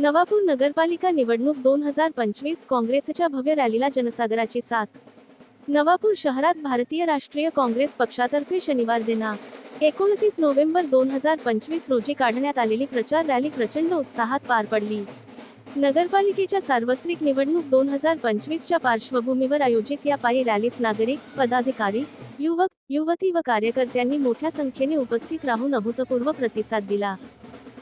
नवापूर नगरपालिका निवडणूक दोन हजार पंचवीस काँग्रेसच्या भव्य रॅलीला जनसागराची साथ. नवापूर शहरात भारतीय राष्ट्रीय काँग्रेस पक्षातर्फे शनिवार दिना एकोणतीस नोव्हेंबर दोन हजार पंचवीस रोजी काढण्यात आलेली प्रचार रॅली प्रचंड उत्साहात पार पडली. नगरपालिकेच्या सार्वत्रिक निवडणूक दोन हजार पंचवीसच्या पार्श्वभूमीवर आयोजित या पायी रॅलीस नागरिक पदाधिकारी युवक युवती व कार्यकर्त्यांनी मोठ्या संख्येने उपस्थित राहून अभूतपूर्व प्रतिसाद दिला.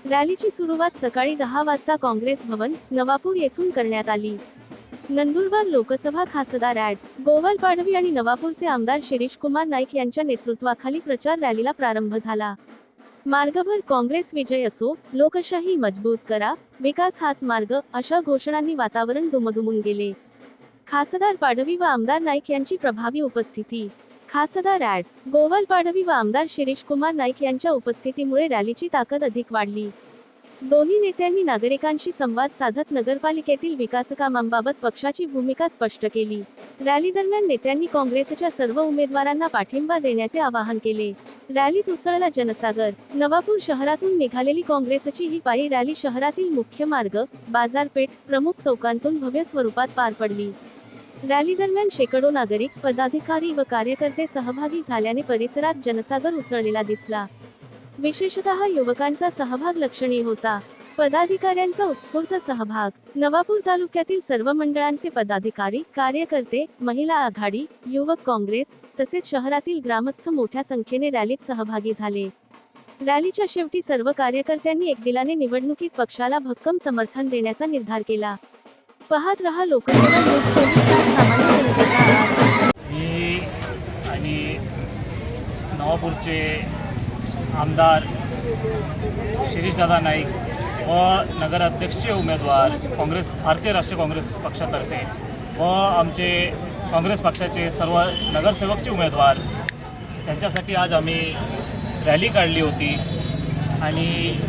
रॅलीची सुरुवात सकाळी दहा वाजता काँग्रेस भवन नवापूर येथून करण्यात आली. नंदुरबार लोकसभा खासदार ॲड. गोवाल पाडवी आणि नवापूरचे आमदार शिरीष कुमार नाईक यांच्या नेतृत्वाखाली प्रचार रॅलीला प्रारंभ झाला. मार्गभर काँग्रेस विजय असो लोकशाही मजबूत करा विकास हाच मार्ग अशा घोषणांनी वातावरण दुमदुमून गेले. खासदार पाडवी व आमदार नाईक यांची प्रभावी उपस्थिती. खासदार ॲड. गोवल पाडवी व आमदार शिरीष कुमार नाईक यांच्या उपस्थितीमुळे रॅलीची ताकद अधिक वाढली. दोन्ही नेत्यांनी नागरिकांशी संवाद साधत नगरपालिकेतील विकासकामांबाबत पक्षाची भूमिका स्पष्ट केली. रॅली दरम्यान नेत्यांनी काँग्रेसच्या सर्व उमेदवारांना पाठिंबा देण्याचे आवाहन केले. रॅलीत उसळला जनसागर. नवापूर शहरातून निघालेली काँग्रेसची ही पायी रॅली शहरातील मुख्य मार्ग बाजारपेठ प्रमुख चौकांतून भव्य स्वरूपात पार पडली. रॅली दरम्यान शेकडो नागरिक पदाधिकारी व कार्यकर्ते सहभागी झाल्याने परिसरात जनसागर उसळलेला दिसला. विशेषतः युवकांचा सहभाग लक्षणीय होता. पदाधिकाऱ्यांचा उत्स्फूर्त सहभाग. नवापूर तालुक्यातील सर्व मंडळांचे पदाधिकारी कार्यकर्ते महिला आघाडी युवक काँग्रेस तसेच शहरातील ग्रामस्थ मोठ्या संख्येने रॅलीत सहभागी झाले. रॅलीच्या शेवटी सर्व कार्यकर्त्यांनी एकदिलाने निवडणुकीत पक्षाला भक्कम समर्थन देण्याचा निर्धार केला. पाहत रहा लोकसेवा न्यूज चोवीस तास सामान्य जनतेचा आवाज. मी आणि नवापूरचे आमदार शिरीषदादा नाईक व नगराध्यक्षीय उमेदवार काँग्रेस भारतीय राष्ट्रीय काँग्रेस पक्षातर्फे व आमचे काँग्रेस पक्षाचे सर्व नगरसेवकचे उमेदवार त्यांच्यासाठी आज आम्ही रॅली काढली होती आणि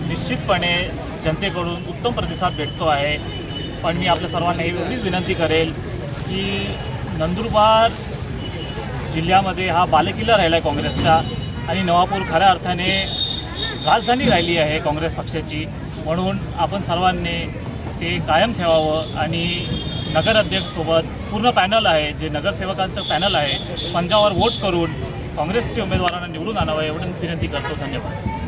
निश्चितपणे जनतेकडून उत्तम प्रतिसाद भेटतो आहे. पण मी आपल्या सर्वांना ही एवढीच विनंती करेल की नंदुरबार जिल्ह्यामध्ये हा बालेकिल्ला राहिला आहे काँग्रेसचा आणि नवापूर खऱ्या अर्थाने राजधानी राहिली आहे काँग्रेस पक्षाची. म्हणून आपण सर्वांनी ते कायम ठेवावं आणि नगराध्यक्षसोबत पूर्ण पॅनल आहे जे नगरसेवकांचं पॅनल आहे पंजावर वोट करून काँग्रेसचे उमेदवारांना निवडून आणावं एवढं विनंती करतो. धन्यवाद.